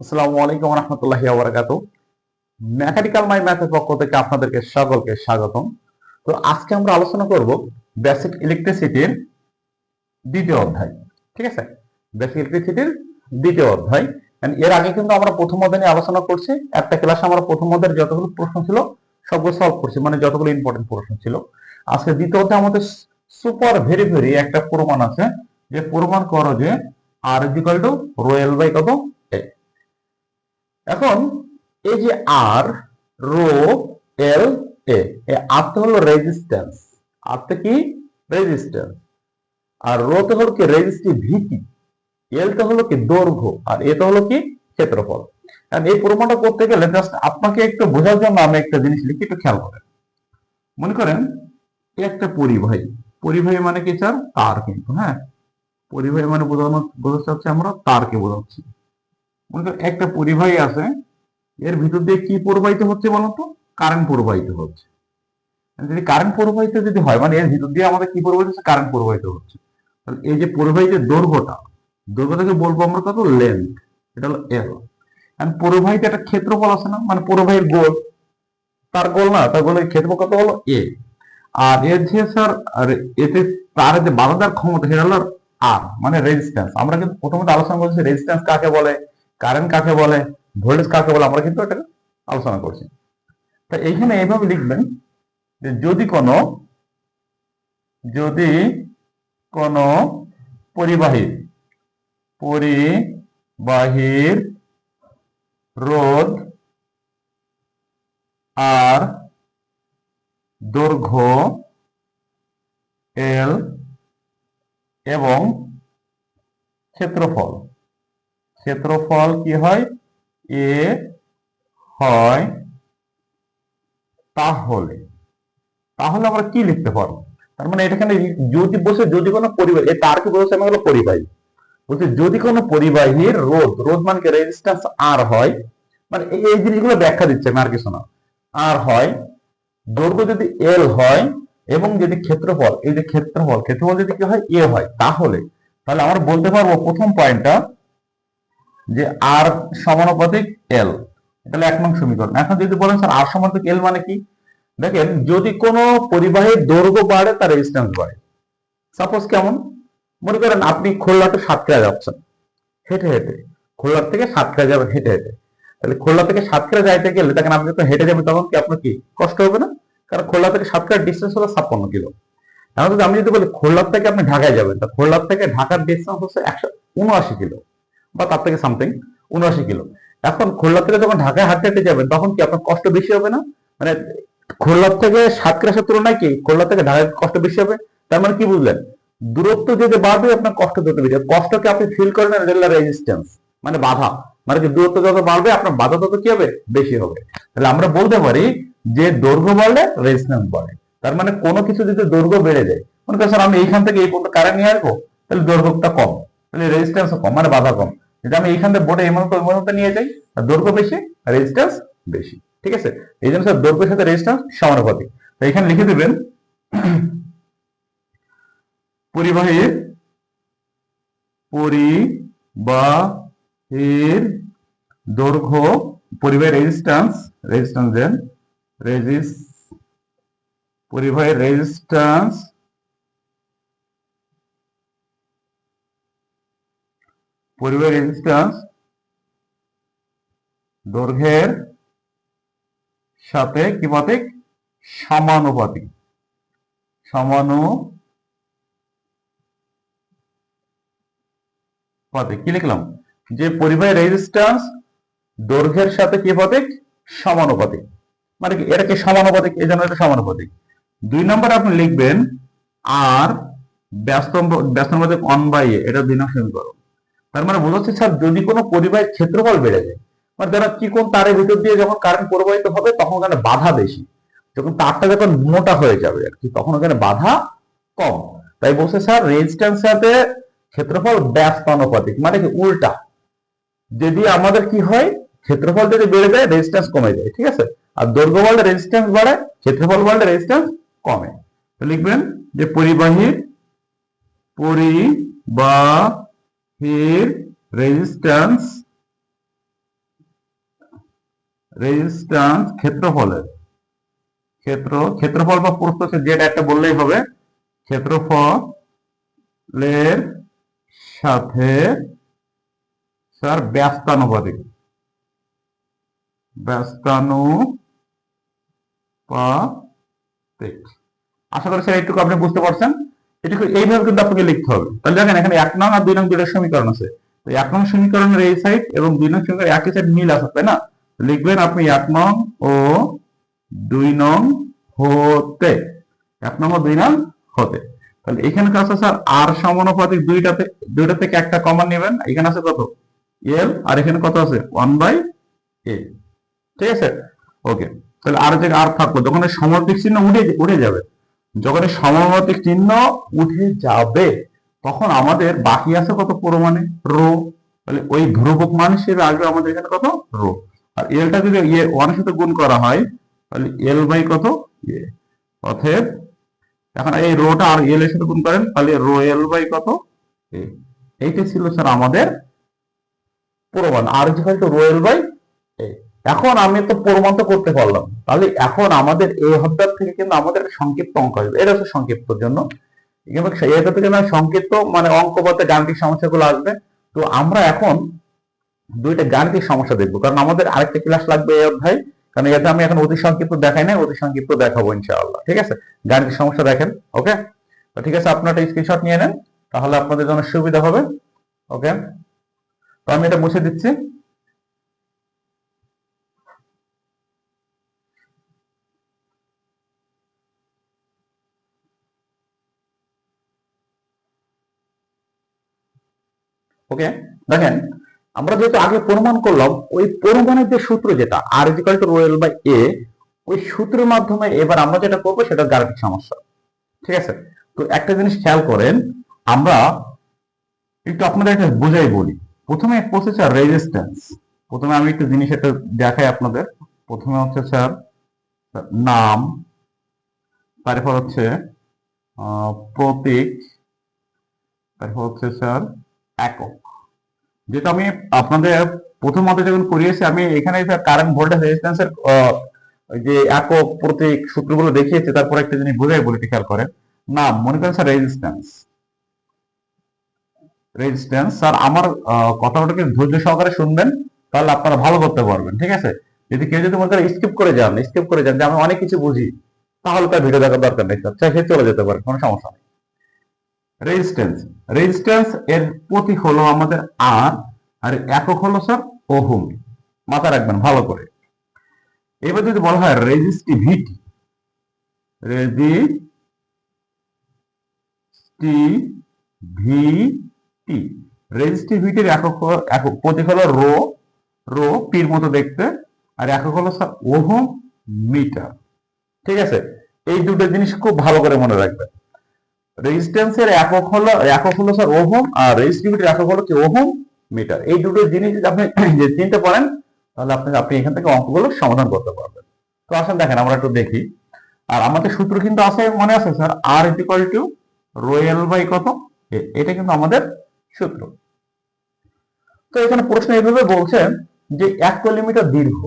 আসসালামু আলাইকুম রহমতুল্লাহি ওবরাকাতু। মেকানিক্যাল মাই ম্যাথের পক্ষ থেকে আপনাদেরকে সকলকে স্বাগতম। তো আজকে আমরা আলোচনা করব বেসিক ইলেকট্রিসিটির দ্বিতীয় অধ্যায়, ঠিক আছে? বেসিক ইলেকট্রিসিটির দ্বিতীয় অধ্যায়। এর আগে কিন্তু আমরা প্রথম অধ্যায় নিয়ে আলোচনা করছি। একটা ক্লাসে আমরা প্রথম অধ্যায়ের যতগুলো প্রশ্ন ছিল, সবগুলো সলভ করছি। মানে যতগুলো ইম্পর্টেন্ট প্রশ্ন ছিল। আজকে দ্বিতীয় অধ্যায় আমাদের সুপার ভেরি ভেরি একটা প্রমাণ আছে। যে প্রমাণ করো যে R equal to rho L by কত। এখন এই যে আর রো এল এ আরটা হলো রেজিস্ট্যান্স আরটা কি? রেজিস্ট্যান্স আর রোতে হলো কি? রেজিস্টিভ ভিটি এলটা হলো কি? দৈর্ঘ্য। আর এটা হলো কি? ক্ষেত্রফল। আর এই প্রমাণটা করতে গেলে জাস্ট আপনাকে একটু বোঝার জন্য আমি একটা জিনিস লিখি, একটু খেয়াল করেন। মনে করেন, একটা পরিবাহী। পরিবাহী মানে কি স্যার তার কিন্তু হ্যাঁ? পরিবাহী মানে বোঝানো, বোঝাতে চাচ্ছি আমরা, তারকে বোঝাচ্ছি। মনে একটা পরিবাহী আছে, এর ভিতর দিয়ে কি প্রবাহিত হচ্ছে বলতো? কারেন্ট প্রবাহিত হচ্ছে। যদি কারেন্ট প্রবাহিত যদি হয় মানে এর ভিতর দিয়ে আমাদের কি প্রবাহিত হচ্ছে? কারেন্ট প্রবাহিত হচ্ছে। এই যে প্রবাহিত দৈর্ঘ্যটা, দৈর্ঘ্যটাকে বলব আমরা কত? লেন্থ এটা হলো এল এন্ড প্রবাহিত একটা ক্ষেত্রফল আছে না? মানে প্রবাহীর গোল। তার গোল না, তার গোলের ক্ষেত্রফল কত হলো? এ আর এর যে স্যার আর এতে তার যে বাধা দেওয়ার ক্ষমতা, সেটা হলো আর মানে রেজিস্ট্যান্স আমরা কিন্তু প্রথমত আলোচনা করছি রেজিস্ট্যান্স কাকে বলে? কারেন্ট কাকে বলে, ভোল্টেজ কাকে বলে, আমরা কিন্তু এটা আলোচনা করছি। তা এইখানে এইভাবে লিখবেন যে যদি কোনো যদি কোনো পরিবাহীর পরিবাহীর রোধ আর দৈর্ঘ্য এল এবং ক্ষেত্রফল ক্ষেত্রফল কি হয়? এ হয় তাহলে তাহলে আমরা কি লিখতে পারব? তার মানে এখানে যদি বসে যদি কোনো পরিবাহী তার কি বলছে আমি হলো পরিবাহী। বলছে, যদি কোনো পরিবাহীর রোধ রোধ মানে রেজিস্ট্যান্স আর হয়। মানে এই- এই জিনিসগুলো ব্যাখ্যা দিচ্ছে, আমি আর কিছু না। আর হয়, দৈর্ঘ্য যদি এল হয়, এবং যদি ক্ষেত্রফল, এই যে ক্ষেত্রফল ক্ষেত্রফল যদি কি হয়? এ হয়। তাহলে তাহলে আমরা বলতে পারব প্রথম পয়েন্টটা যে আর সমানুপাতিক এল তাহলে এক নং সমীকরণ। এখন যদি বলেন, স্যার আর সমানুপাতিক এল মানে কি? দেখেন, যদি কোনো পরিবাহীর দৈর্ঘ্য বাড়ে, তার রেজিস্ট্যান্স বাড়ে। সাপোজ কেমন? মনে করেন আপনি খুলনাতে সাতক্ষীরা যাচ্ছেন। হেঁটে হেঁটে। খুলনার থেকে সাতক্ষীরা যাবেন, হেঁটে হেঁটে। তাহলে খুলনা থেকে সাতক্ষীরা যাইতে গেলে তখন আপনি যখন হেঁটে যাবেন, তখন কি আপনার কি? কষ্ট হবে না? কারণ খুলনা থেকে সাতক্ষীরার ডিস্টেন্স হলো ছাপ্পান্ন কিলো। এখন যদি আমি যদি বলি খুলনার থেকে আপনি ঢাকায় যাবেন, তা খুলনার থেকে ঢাকার ডিস্টেন্স হচ্ছে একশো উনআশি কিলো। বা তার থেকে সামথিং উনআশি কিলো। এখন খুলনা থেকে যখন ঢাকায় হাঁটতে হাঁটতে যাবেন, তখন কি আপনার কষ্ট বেশি হবে না? মানে খুলনার থেকে সাতক্ষীরার তুলনায় কি খুলনা থেকে ঢাকায় কষ্ট বেশি হবে? তার মানে কি বুঝলেন? দূরত্ব যদি বাড়বে, আপনার কষ্ট যত বেশি কষ্টকে আপনি ফিল করেন রেজিস্ট্যান্স মানে বাধা। মানে কি দূরত্ব যত বাড়বে, আপনার বাধা তত কি হবে? বেশি হবে। তাহলে আমরা বলতে পারি যে দৈর্ঘ্য বাড়লে রেজিস্ট্যান্স বাড়ে। তার মানে কোনো কিছু যদি দৈর্ঘ্য বেড়ে যায়, মনে করেন আমি এইখান থেকে এই পর্যন্ত কারেন্ট নিয়ে আসব, তাহলে দৈর্ঘ্যটা কম। তাহলে রেজিস্ট্যান্স কম মানে বাধা কম। যদি আমি এইখান থেকে বোর্ডে মতো ওই মতো নিয়ে যাই, আর দৈর্ঘ্য বেশি রেজিস্ট্যান্স বেশি, ঠিক আছে? এই জন্য দৈর্ঘ্যের সাথে রেজিস্ট্যান্স সমানুপাতিক। তো এখানে লিখে দেবেন, পরিবাহীর পরিবাহীর দৈর্ঘ্য, পরিবাহীর রেজিস্ট্যান্স রেজিস্ট্যান্স দেন রেজিস পরিবাহীর রেজিস্ট্যান্স পরিবাহীর রেজিস্ট্যান্স দৈর্ঘ্যের সাথে কি পাতিক সমানুপাতিক। সমানুপাতিক। কি লিখলাম? যে পরিবাহী রেজিস্ট্যান্স দৈর্ঘ্যের সাথে কি পাতিক সমানুপাতিক। মানে কি? এটা কি সমানুপাতিক? এই জন্য এটা সমানুপাতিক। দুই নম্বর আপনি লিখবেন, আর ব্যস্ত ব্যস্তমাতিক অন বাই এটা দুই নম্বর সমীকরণ। তার মানে বোঝাচ্ছে স্যার, যদি কোনো পরিবাহের ক্ষেত্রফল বেড়ে যায় মানে যারা কি কোন তারের ভিতর দিয়ে যখন কারেন্ট প্রবাহিত হবে, তখন ওখানে বাধা বেশি। যখন তারটা যখন মোটা হয়ে যাবে আর কি, তখন ওখানে বাধা কম। তাই বলছে, স্যার রেজিস্ট্যান্স সাথে ক্ষেত্রফল ব্যস্ত অনুপাতিক মানে কি উল্টা। যদি আমাদের কি হয়, ক্ষেত্রফল যদি বেড়ে যায় রেজিস্ট্যান্স কমে যায়, ঠিক আছে? আর দৈর্ঘ্য বাড়লে রেজিস্ট্যান্স বাড়ে, ক্ষেত্রফল বাড়লে রেজিস্ট্যান্স কমে। লিখবেন যে পরিবাহীর পরিবাহীর রেজিস্ট্যান্স রেজিস্ট্যান্স ক্ষেত্রফলের। ক্ষেত্র, ক্ষেত্রফল বা প্রস্থ হচ্ছে যেটা একটা বললেই হবে। ক্ষেত্রফলের সাথে স্যার ব্যস্তানুপাতিক। ব্যস্তানুপাতিক। আশা করি স্যার এইটুকু আপনি বুঝতে পারছেন। এটুকু এইভাবে কিন্তু আপনাকে লিখতে হবে। তাহলে দেখেন, এখানে এক নং আর দুই নং দুইটা সমীকরণ আছে। তো এক নং সমীকরণের এই সাইড এবং দুই নং সমীকরণ একই সাইড মিল আছে, তাই না? লিখবেন আপনি এক নং ও দুই নং হতে। এক নং ও দুই নং হতে। তাহলে এখানে আছে আর সমানুপাতিক দুইটাতে, দুইটা থেকে একটা কমন নেবেন। এখানে আছে কত? এল আর এখানে কত আছে? ওয়ান বাই এ ঠিক আছে? ওকে তাহলে আর যে আর থাকল যখন সমানুপাতিক চিহ্ন উঠে উঠে যাবে যখন এই সমানুপাতিক চিহ্ন উঠে যাবে, তখন আমাদের বাকি আছে কত পরিমাণে? রো। তাহলে ওই ধ্রুবক মান হিসেবে আসবে আমাদের এখানে কত? রো। আর এলটা যদি ইয়ে ওয়ানের সাথে গুণ করা হয়, তাহলে এল বাই কত? এ অতএব, এখন এই রোটা আর এল এর সাথে গুণ করেন, তাহলে রো এল বাই কত? এইটা ছিল স্যার আমাদের প্রমাণ। R equal to rho L by এখন আমি তো প্রমাণ তো করতে পারলাম। তাহলে এখন আমাদের এই হদ্দার থেকে কিন্তু আমাদের সংক্ষিপ্ত অঙ্ক আসবে। এটা হচ্ছে সংক্ষিপ্তর জন্য। এটা থেকে না সংক্ষিপ্ত মানে অঙ্ক বলতে গাণিতিক সমস্যাগুলো আসবে। তো আমরা এখন দুইটা গাণিতিক সমস্যা দেখব। কারণ আমাদের আরেকটা ক্লাস লাগবে এই অধ্যায়। কারণ এতে আমি এখন অতি সংক্ষিপ্ত দেখাই নাই, অতি সংক্ষিপ্ত দেখাবো ইনশাআল্লাহ। ঠিক আছে? গাণিতিক সমস্যা দেখেন ওকে তো ঠিক আছে, আপনারা একটা স্ক্রিনশট নিয়ে নেন, তাহলে আপনাদের জন্য সুবিধা হবে ওকে তো আমি এটা মুছে দিচ্ছি। ওকে দেখেন, আমরা যেহেতু আগে প্রমাণ করলাম, ওই প্রমাণের যে সূত্র যেটা R equal to rho L by A ওই সূত্রের মাধ্যমে এবার আমরা যেটা করব, সেটা গাণিতিক সমস্যা। ঠিক আছে? তো একটা জিনিস খেয়াল করেন, আমরা একটু আপনাদের একটা বুঝাই বলি। প্রথমে পড়ছে স্যার রেজিস্ট্যান্স প্রথমে আমি একটু জিনিস একটা দেখাই আপনাদের। প্রথমে হচ্ছে স্যার নাম, তারপর হচ্ছে প্রতীক, তারপর হচ্ছে স্যার একক। যেটা আমি আপনাদের প্রথম মতে যখন করিয়েছি, আমি এখানে কারেন্ট ভোল্টেজ রেজিস্ট্যান্সের যে একক প্রতীক সূত্রগুলো দেখিয়েছি, তারপর একটা জিনিস বোঝাই বলি খেয়াল করেন। না, মনে করেন স্যার রেজিস্ট্যান্স রেজিস্ট্যান্স স্যার আমার কথাটাকে ধৈর্য সহকারে শুনবেন, তাহলে আপনারা ভালো করতে পারবেন, ঠিক আছে? যদি কেউ যদি মনে করেন স্কিপ করে যান স্কিপ করে যান, যে আমি অনেক কিছু বুঝি, তাহলে তার ভিডিও দেখার দরকার নেই স্যার চাইলে চলে যেতে পারে, কোনো সমস্যা নেই। রেজিস্ট্যান্স রেজিস্ট্যান্স এর প্রতীক হলো আমাদের আর আর একক হলো স্যার ওহম। মাথা রাখবেন, ভালো করে। এবার যদি বলা হয় রেজিস্টিভিটি রেজিস্টিভিটি রেজিস্টিভিটির একক একক প্রতীক হলো রো রো পির মতো দেখতে, আর একক হলো স্যার ওহম মিটার। ঠিক আছে? এই দুটো জিনিস খুব ভালো করে মনে রাখবেন। রেজিস্ট্যান্সের একক হলো একক হলো স্যার ওহম, আর রেজিস্টিভিটির একক হলো কি ওহম মিটার এই দুটো জিনিস যদি আপনি যে চিনতে পারেন, তাহলে আপনি আপনি এখান থেকে অঙ্কগুলো সমাধান করতে পারবেন। তো আসেন দেখেন, আমরা একটু দেখি। আর আমাদের সূত্র কিন্তু আছে, মনে আছে sir R equal to rho L by কত? এটা কিন্তু আমাদের সূত্র। তো এখানে প্রশ্ন এইভাবে বলছেন যে এক কিলোমিটার দীর্ঘ,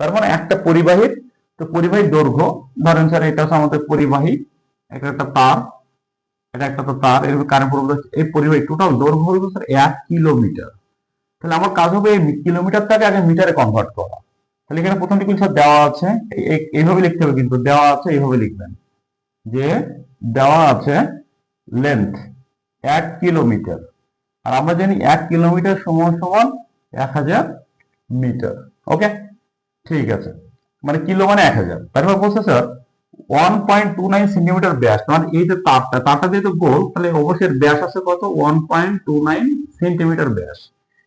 তার মানে একটা পরিবাহীর, তো পরিবাহীর দৈর্ঘ্য, ধরেন স্যার এটা হচ্ছে আমাদের পরিবাহী, এটা একটা তার। এটা একটা তো তার এর কারেন্ট প্রবাহ এই পরিবাহী টোটাল দৈর্ঘ্য হলো স্যার এক কিলোমিটার তাহলে আমার কাজ হবে এই কিলোমিটারটাকে আগে মিটারে কনভার্ট করা। তাহলে এখানে প্রথমটি কিন্তু স্যার দেওয়া আছে, এই- এই- এইভাবে লিখতে হবে কিন্তু, দেওয়া আছে, এইভাবে লিখবেন। যে দেওয়া আছে লেন্থ এক কিলোমিটার আর আমরা জানি এক কিলোমিটার সমান সমান এক হাজার মিটার ওকে ঠিক আছে। মানে কিলো মানে এক হাজার। তারপর বলছে sir one point two nine centimetre ব্যাস মানে এই যে তারটা তারটা যেহেতু গোল, তাহলে অবশ্যই ব্যাস আছে কত? One point two nine centimetre ব্যাস।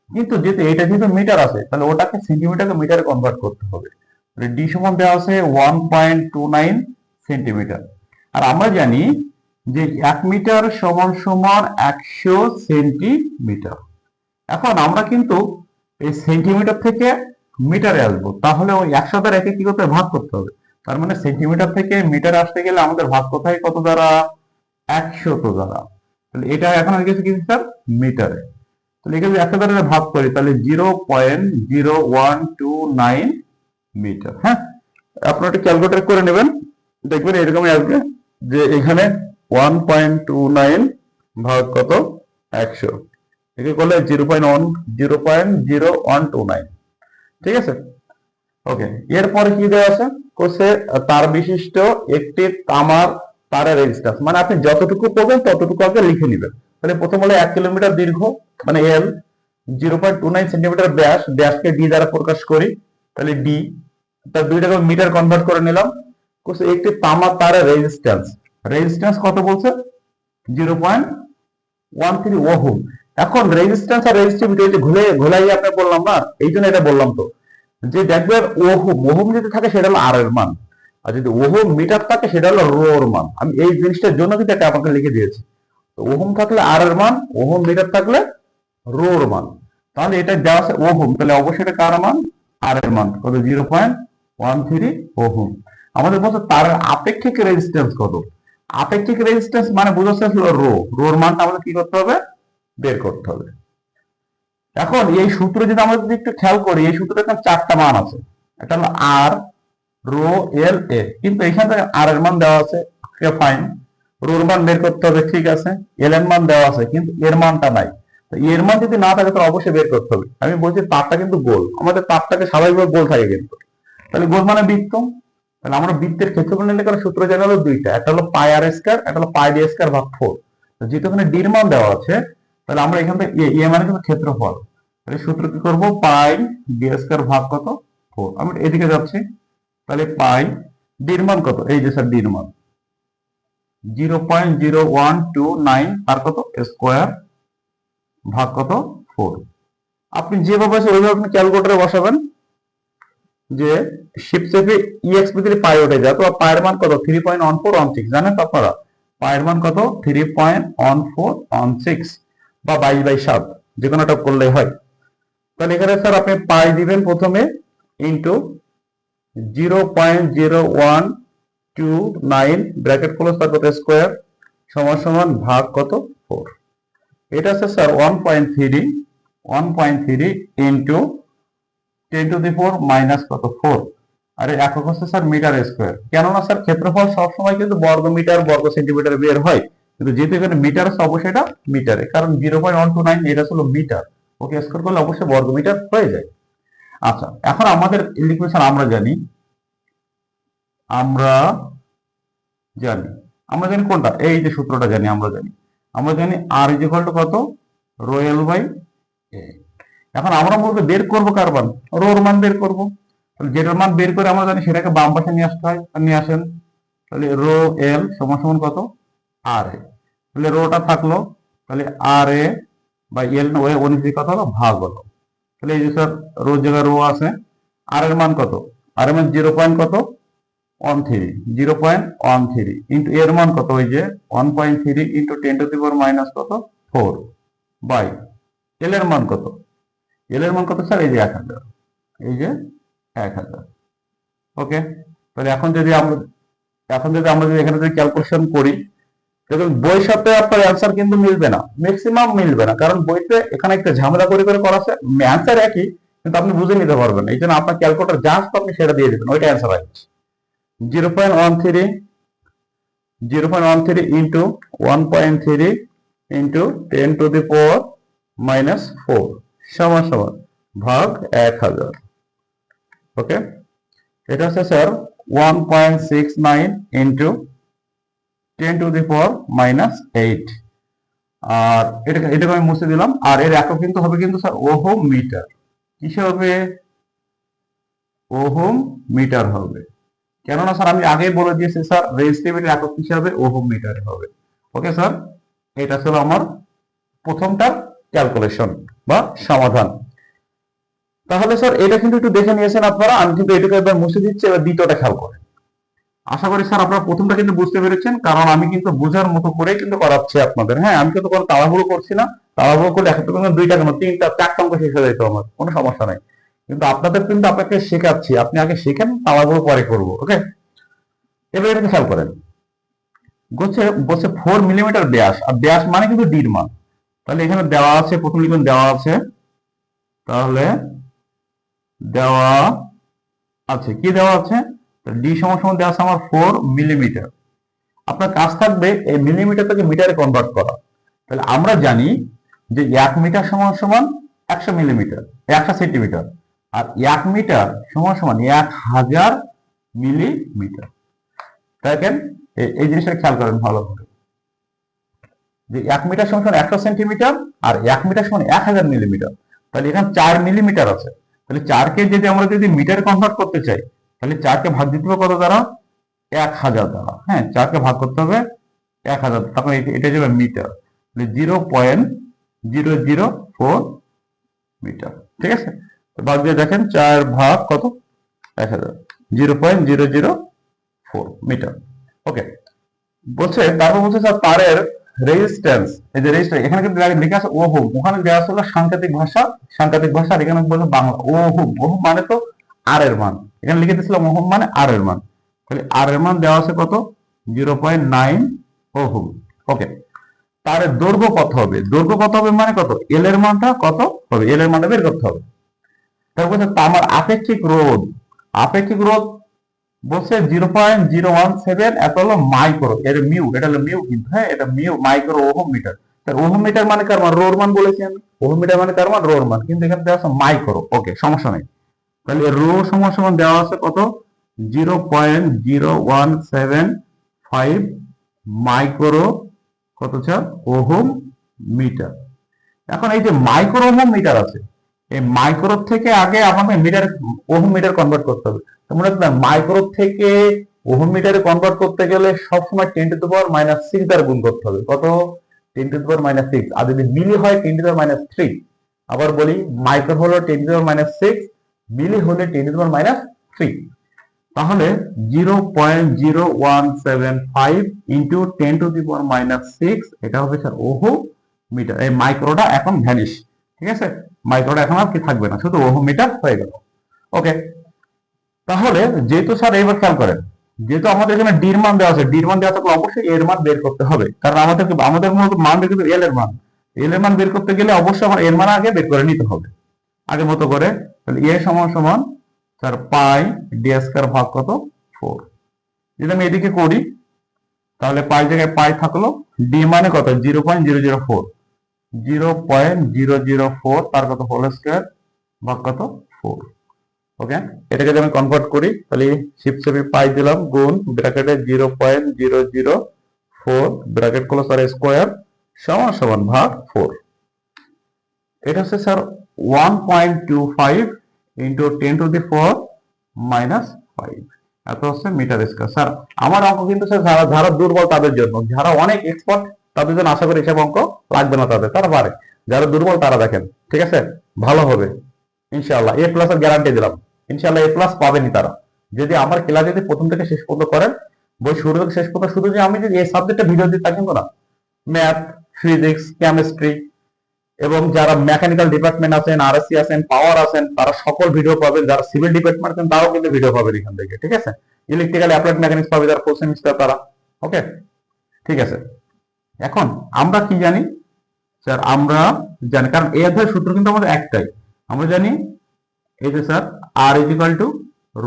কিন্তু যেহেতু এটা যেহেতু মিটার আছে, তাহলে ওটাকে সেন্টিমিটারকে মিটারে কনভার্ট করতে হবে। ডি সমান দেওয়া আছে one point two nine centimetre আর আমরা জানি যে এক মিটার সমান সমান একশো সেন্টিমিটার এখন আমরা কিন্তু এই সেন্টিমিটার থেকে মিটারে আসব। তাহলে ওই একশো দ্বারা একে কি করতে ভাগ করতে হবে। তার মানে সেন্টিমিটার থেকে মিটার আসতে গেলে আমাদের ভাগ কোথায়? কত দ্বারা? একশত দ্বারা। তাহলে এটা এখন হয়ে গেছে কি স্যার মিটারে তাহলে এখানে একশো দ্বারা ভাগ করি, তাহলে zero point zero one two nine metre হ্যাঁ? আপনারা একটা ক্যালকুলেটর করে নেবেন। দেখবেন এরকমই আসবে যে এখানে ওয়ান পয়েন্ট টু নাইন ভাগ কত? একশো। একে করলে zero point one zero point zero one two nine ঠিক আছে? ওকে এরপরে কি দেওয়া আছে? কোষে তার বিশিষ্ট একটি তামার, তারের রেজিস্ট্যান্স মানে আপনি যতটুকু পড়বেন ততটুকু আগে লিখে নেবেন। তাহলে প্রথম হলো এক কিলোমিটার দীর্ঘ মানে L zero point two nine centimetre ব্যাস। ব্যাসকে ডি দ্বারা প্রকাশ করি, তাহলে ডি তার দুইটাকে মিটার কনভার্ট করে নিলাম। কোষে একটি তামার তারের রেজিস্ট্যান্স রেজিস্ট্যান্স কত বলছে? Zero point one three ohm. এখন রেজিস্ট্যান্স আর রেজিস্টিভিটি ঘুরে ঘোলাই আপনি বললাম না এই জন্য এটা বললাম তো। যে দেখবেন ওহম ওহম যদি থাকে সেটা হলো আর এর মান। আর যদি ওহম মিটার থাকে সেটা হলো রো এর মান। আমি এই জিনিসটার জন্য কিন্তু এটা আপনাকে লিখে দিয়েছি। তো ওহম থাকলে আর এর মান, ওহম মিটার থাকলে রো এর মান। তাহলে এটা দেওয়া আছে ওহম। তাহলে অবশ্যই এটা কার মান? আর এর মান। কত? Zero point one three ohm. আমাদের বলছে তার আপেক্ষিক রেজিস্ট্যান্স কত? আপেক্ষিক রেজিস্ট্যান্স মানে বোঝাচ্ছে রো। রোর মানটা আমাদের কি করতে হবে? বের করতে হবে। এখন এই সূত্র যদি আমরা যদি একটু খেয়াল করি, এই সূত্রে এখানে চারটা মান আছে। একটা হলো আর রো এল এ কিন্তু এখান থেকে আর এর মান দেওয়া আছে ফাইন রোর মান বের করতে হবে, ঠিক আছে। এল এর মান দেওয়া আছে, কিন্তু এর মানটা নাই। এর মান যদি না থাকে, তাহলে অবশ্যই বের করতে হবে। আমি বলছি তারটা কিন্তু গোল। আমাদের তারটাকে স্বাভাবিকভাবে গোল থাকে কিন্তু। তাহলে গোল মানে বৃত্ত। তাহলে আমরা বৃত্তের ক্ষেত্রফল নির্ণয় করার সূত্র জানা হলো দুইটা। একটা হলো পাই আর স্কয়ার একটা হলো পাই ডি স্কয়ার ভাগ ফোর যেহেতু এখানে ডির মান দেওয়া আছে তাহলে আমরা এখান থেকে এ মানে কিন্তু ক্ষেত্রফল। তাহলে সূত্র কি করব? পাই ডি স্কয়ার ভাগ কত? ফোর আমি এদিকে যাচ্ছি। তাহলে পাই ডির মান কত? এই যে স্যার ডির মান। Zero point zero one two nine আর কত? স্কোয়ার ভাগ কত? ফোর আপনি যেভাবে আছে, ওইভাবে আপনি ক্যালকুলেটরে বসাবেন যে শিপ চেপে ইএক্স ভিতরে পাই উঠে যায় তো পায়ের মান কত? Three point one four one six জানেন তো আপনারা? পায়ের মান কত? Three point one four one six বা বাইশ বাই সাত যে কোনোটা করলেই হয়। তাহলে এখানে স্যার আপনি পাই দিবেন প্রথমে into zero point zero one two nine bracket close তার কত স্কোয়ার সমান সমান ভাগ কত ফোর এটা আছে sir one point three one point three into ten to the four minus কত? ফোর আর একক হচ্ছে স্যার মিটার স্কোয়ার কেননা স্যার ক্ষেত্রফল সবসময় কিন্তু বর্গ মিটার বর্গ সেন্টিমিটার বের হয়। কিন্তু যেহেতু এখানে মিটার আছে, অবশ্যই এটা মিটারে কারণ জিরো পয়েন্ট ওয়ান নাইন এটা হলো মিটার ওকে স্কোয়ার করলে অবশ্যই বর্গ মিটার হয়ে যায়। আচ্ছা এখন আমাদের ইলিকুয়েশন আমরা জানি। আমরা জানি। আমরা জানি কোনটা? এই যে সূত্রটা জানি, আমরা জানি। আমরা জানি আর ইজ টু কত? রোয়েল বাই এ এখন আমরা বলব বের করব কার রোর মান বের করব। তাহলে যেটার মান বের করে আমরা জানি সেটাকে বাম পাশে নিয়ে আসতে হয়। নিয়ে আসেন। তাহলে রো এল সমান সমান কত? আর এ তাহলে রোটা থাকল, তাহলে আর এ বা এল ওয়ে অনুযায়ী কত হলো ভাগ হলো। তাহলে এই যে স্যার রো জায়গায় রো আছে আর এর মান কত? আর এর মান জিরো পয়েন্ট কত? One three zero point one three into এর মান কত ওই যে one point three into ten to the power minus কত? ফোর বাই এল এর মান কত? এল এর মান কত স্যার এই যে এক হাজার, এই যে এক হাজার। ওকে তাহলে এখন যদি আমরা, এখন যদি আমরা যদি এখানে যদি ক্যালকুলেশন করি দেখুন, বই সাথে আপনার অ্যান্সার কিন্তু মিলবে না ম্যাক্সিমাম মিলবে না, কারণ বইতে এখানে একটা ঝামেলা করে করে করা আছে অ্যান্সার একই, কিন্তু আপনি বুঝে নিতে পারবেন এই জন্য আপনার ক্যালকুলেটর জাস্ট আপনি সেটা দিয়ে দেবেন, ওইটা অ্যান্সার আসছে zero point one three zero point one three into one point three into ten to the power minus four সমান সমান, ভাগ এক হাজার। ওকে এটা হচ্ছে sir one point six nine into ten to the power minus eight আর এটা এটাকে আমি মুছে দিলাম। আর এর একক কিন্তু হবে কিন্তু স্যার ওহম মিটার কিসে হবে? ওহম মিটার হবে। কেননা স্যার আমি আগেই বলে দিয়েছি স্যার রেজিস্টিভিটির একক হিসাবে ওহোম মিটার হবে। ওকে স্যার এটা ছিল আমার প্রথমটার ক্যালকুলেশন বা সমাধান। তাহলে স্যার এটা কিন্তু একটু দেখে নিয়েছেন আপনারা। আমি কিন্তু এটাকে এবার মুছে দিচ্ছি। এবার দ্বিতীয়টা খেয়াল করেন। আশা করি স্যার আপনারা প্রথমটা কিন্তু বুঝতে পেরেছেন, কারণ আমি কিন্তু বোঝার মতো করে কিন্তু করাচ্ছি আপনাদের। হ্যাঁ আমি কিন্তু কোনো তাড়াহুড়ো করছি না। তাড়াহুড়ো করলে এখন পর্যন্ত দুইটা কেন তিনটা, চারটা অঙ্ক শেষ হয়ে যেত আমার, কোনো সমস্যা নাই। কিন্তু আপনাদের কিন্তু আপনাকে শেখাচ্ছি, আপনি আগে শেখেন, তাড়াহুড়ো পরে করব, ওকে? এবার এটাকে খেয়াল করেন। বলছে বলছে ফোর মিলিমিটার ব্যাস আর ব্যাস মানে কিন্তু ডির মান। তাহলে এখানে দেওয়া আছে, প্রথম লিখুন, দেওয়া আছে। তাহলে দেওয়া আছে, কি দেওয়া আছে? ডি সমান সমান দেওয়া আমার ফোর মিলিমিটার আপনার কাজ থাকবে এই মিলিমিটার থেকে মিটারে কনভার্ট করা। তাহলে আমরা জানি যে এক মিটার সমান সমান একশো মিলিমিটার একশো সেন্টিমিটার আর এক মিটার সমান সমান এক হাজার মিলিমিটার দেখেন এই জিনিসটা খেয়াল করেন ভালো করে যে এক মিটার সমান সমান একশো সেন্টিমিটার আর এক মিটার সমান এক হাজার মিলিমিটার তাহলে এখানে চার মিলিমিটার আছে। তাহলে চারকে যদি আমরা যদি মিটারে কনভার্ট করতে চাই তাহলে চারকে ভাগ দিতে হবে কত দ্বারা? এক হাজার দ্বারা। হ্যাঁ চারকে ভাগ করতে হবে এক হাজার। তারপরে এটা- যাবে metre. Zero point zero zero four metre. ঠিক আছে? ভাগ দিয়ে দেখেন চার ভাগ কত? এক হাজার। Zero point zero zero four metre. Okay. বলছে, তারপর বলছে, স্যার, তারের রেজিস্ট্যান্স এই যে রেজিস্ট্যান্স এখানে কিন্তু লেখা আছে ওহম। ওখানে দেওয়া আছে সাংকেতিক ভাষা। সাংকেতিক ভাষা আর এখানে বলছে বাংলা। ওহম। ওহম মানে তো আর এর মান। এখানে লিখে দিয়েছিলাম ওহম মানে আর এর মান। তাহলে আর এর মান দেওয়া আছে কত? Zero point nine ohm okay তার দৈর্ঘ্য কত হবে? দৈর্ঘ্য কত হবে মানে কত? এল এর মানটা কত হবে? এল এর মানটা বের করতে হবে। তারপর তামার আপেক্ষিক রোধ। আপেক্ষিক রোধ বলছে zero point zero one seven এত হলো মাইক্রো এর মিউ এটা হলো মিউ কিন্তু হ্যাঁ? এটা মিউ মাইক্রো ওহম মিটার তার ওহম মিটার মানে কার মান? রোর মান বলেছি আমি। ওহম মিটার মানে কার মান? রোর মান। কিন্তু এখানে দেওয়া আছে মাইক্রো ওকে সমস্যা নেই। তাহলে রো সমান সমান দেওয়া আছে কত? Zero point zero one seven five micro কত স্যার? Ohm metre. এখন এই যে মাইক্রো ওহম মিটার আছে, এই মাইক্রো থেকে আগে আমাকে মিটার, ওহম মিটার কনভার্ট করতে হবে। মনে তোমরা মাইক্রো থেকে ওহম মিটারে কনভার্ট করতে গেলে সবসময় ten to power minus six দ্বারা গুণ করতে হবে। কত? Ten to power minus six আর যদি মিলি হয় ten to power minus three আবার বলি, মাইক্রো হলো ten to power minus six milli হলে টেন টু মাইনাস থ্রি তাহলে zero point zero one seven five into ten to the power minus six এটা হবে sir ওহো metre এই মাইক্রোটা এখন ভ্যানিশ ঠিক আছে? মাইক্রোটা এখন আর কি থাকবে না, শুধু ওহো মিটার হয়ে গেল। ওকে তাহলে যেহেতু স্যার এইবার খেয়াল করেন, যেহেতু আমাদের এখানে ডির মান দেওয়া আছে ডির মান দেওয়া থাকলে অবশ্যই এর মান বের করতে হবে। কারণ আমাদের আমাদের মূলত মান বের করতে এল এর মান। এল এর মান বের করতে গেলে অবশ্যই আমার এর মান আগে বের করে নিতে হবে। আগে মতো করে তাহলে এ সমান সমান স্যার পাই ডি স্কয়ার ভাগ কত? ফোর যদি আমি এদিকে করি, তাহলে পাই জায়গায় পাই থাকল ডি মানে কত? Zero point zero zero four zero point zero zero four তার কত? হোল স্কয়ার ভাগ কত? ফোর ওকে এটাকে যদি আমি কনভার্ট করি, তাহলে চেপে পাই দিলাম, গুণ ব্র্যাকেটে zero point zero zero four bracket close আর স্কোয়ার সমান সমান ভাগ ফোর এটা হচ্ছে sir one point two five into ten to the four minus five এত হচ্ছে মিটার স্কোয়ার স্যার, আমার অঙ্ক কিন্তু স্যার, যারা দুর্বল তাদের জন্য। যারা অনেক এক্সপার্ট তাদের জন্য আশা করি এসব অঙ্ক লাগবে না তাদের। তারা পারে। যারা দুর্বল, তারা দেখেন। ঠিক আছে? ভালো হবে। ইনশাআল্লাহ। এ প্লাস গ্যারান্টি দিলাম। ইনশাআল্লাহ এ প্লাস পাবেনই তারা। যদি আমার ক্লাস যদি প্রথম থেকে শেষ পর্যন্ত করেন, বই শুরু থেকে শেষ পর্যন্ত, শুধু যে আমি যদি এই সাবজেক্টে ভিডিও দিই তা কিন্তু না। ম্যাথ ফিজিক্স কেমিস্ট্রি এবং যারা মেকানিক্যাল ডিপার্টমেন্ট আছেন আরএসসি আছেন পাওয়ার আছেন, তারা সকল ভিডিও পাবেন। যারা সিভিল ডিপার্টমেন্ট আছেন, তারাও কিন্তু ভিডিও পাবেন এখান থেকে, ঠিক আছে? ইলেকট্রিক্যাল অ্যাপ্লাইড মেকানিক্স পাবে যারা ফোর সেমিস্টার তারা ওকে ঠিক আছে। এখন আমরা কি জানি? স্যার, আমরা জানি, কারণ এই অধ্যায়ের সূত্র কিন্তু আমাদের একটাই। আমরা জানি, এই যে sir R equal to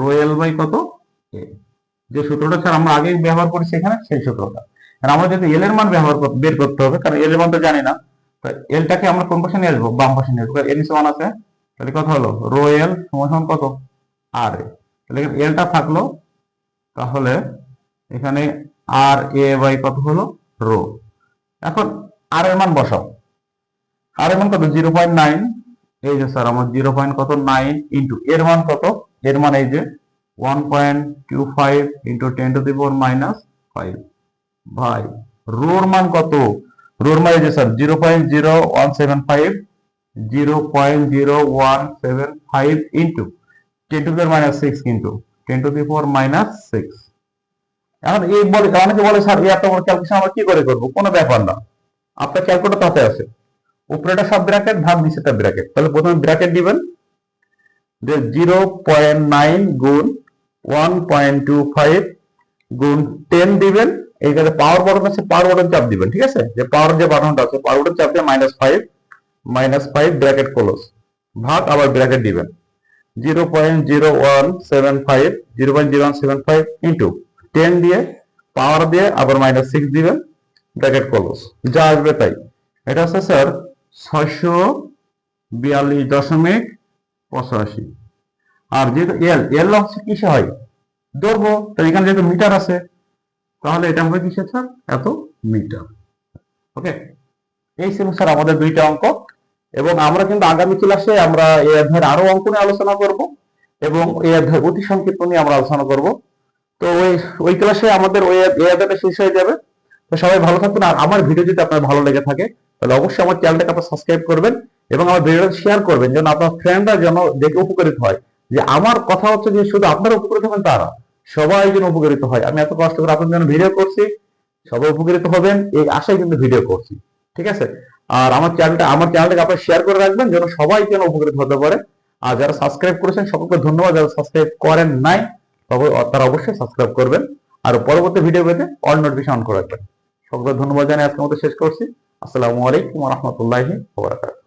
rho L by কত? এ যে সূত্রটা স্যার আমরা আগে ব্যবহার করি এখানে, সেই সূত্রটা। আর আমরা যদি এল এর মান ব্যবহার বের করতে হবে, কারণ এল এর মান তো জানি না। এলটাকে আমরা কোন পাশে নিয়ে আসব? বাম পাশে নিয়ে আসব। এল সমান আছে। তাহলে কত হলো? রো এল সমান সমান কত আর তাহলে এলটা থাকল, তাহলে এখানে আর এ বাই কত হলো? রো। এখন আর এর মান বসাও। আর এর মান কত? জিরো পয়েন্ট নাইন এই যে স্যার আমার জিরো পয়েন্ট কত? নাইন ইন্টু এর মান কত? এর মান এই যে one point two five into ten to the four minus five ভাই, রোর মান কত? রোর মান sir zero point zero one seven five zero point zero one seven five into ten to the minus six কিন্তু ten to four minus six এখন এই বলে অনেকে বলে স্যার এই এত বড় ক্যালকুলেশন আমরা কি করে করব? কোনো ব্যাপার না। আপনার ক্যালকুলেটর তাতে আছে। উপরেটা সব ব্র্যাকেট ভাগ নিচেটা ব্র্যাকেট তাহলে প্রথমে ব্র্যাকেট দিবেন। যে জিরো পয়েন্ট নাইন গুণ ওয়ান পয়েন্ট টু ফাইভ গুণ টেন দিবেন। এইখানে পাওয়ার বাটন আছে পাওয়ার বাটন চাপ দিবেন, ঠিক আছে? যে পাওয়ার যে বাটনটা আছে পাওয়ার বাটন চাপ দিয়ে minus five minus five bracket close ভাগ আবার ব্র্যাকেট দিবেন। Zero point zero one seven five zero point zero one seven five into ten দিয়ে পাওয়ার দিয়ে আবার মাইনাস সিক্স দিবেন ব্র্যাকেট ক্লোজ যা আসবে তাই। এটা হচ্ছে স্যার ছয়শো বিয়াল্লিশ দশমিক পঁচাশি। আর যেহেতু এল এল হচ্ছে কিসে হয়? ধরবো তো এখানে যেহেতু মিটার আছে তাহলে এটা হবে কিসে স্যার এত মিটার। ওকে? এই স্যার আমাদের দুইটা অঙ্ক। এবং আমরা কিন্তু আগামী ক্লাসে আমরা এই অধ্যায়ের আরও অঙ্ক নিয়ে আলোচনা করব এবং এই অধ্যায় অতি সংক্ষিপ্ত নিয়ে আমরা আলোচনা করব। তো ওই ওই ক্লাসে আমাদের ওই এই অধ্যায়টা শেষ হয়ে যাবে। তো সবাই ভালো থাকবেন আর আমার ভিডিও যদি আপনার ভালো লেগে থাকে, তাহলে অবশ্যই আমার চ্যানেলটাকে আপনার সাবস্ক্রাইব করবেন এবং আমার ভিডিওটা শেয়ার করবেন, যেন আপনার ফ্রেন্ডরা যেন দেখে উপকৃত হয়। যে আমার কথা হচ্ছে যে শুধু আপনারা উপকৃত হবেন তারা। সবাই যেন উপকৃত হয়। আমি এত কষ্ট করে আপনার জন্য ভিডিও করছি। সবাই উপকৃত হবেন, এই আশায় কিন্তু ভিডিও করছি। ঠিক আছে? আর আমার চ্যানেলটা আমার চ্যানেলটাকে আপনারা শেয়ার করে রাখবেন, যেন সবাই যেন উপকৃত হতে পারে। আর যারা সাবস্ক্রাইব করেছেন, সকলকে ধন্যবাদ। যারা সাবস্ক্রাইব করেন নাই, তবে তারা অবশ্যই সাবস্ক্রাইব করবেন। আর পরবর্তী ভিডিও পেতে অল নোটিফিকেশন অন করে রাখবেন। সকলকে ধন্যবাদ জানিয়ে আজকের মতো শেষ করছি। আসসালামু আলাইকুম রহমতুল্লাহি ওয়া বারাকাতুহু।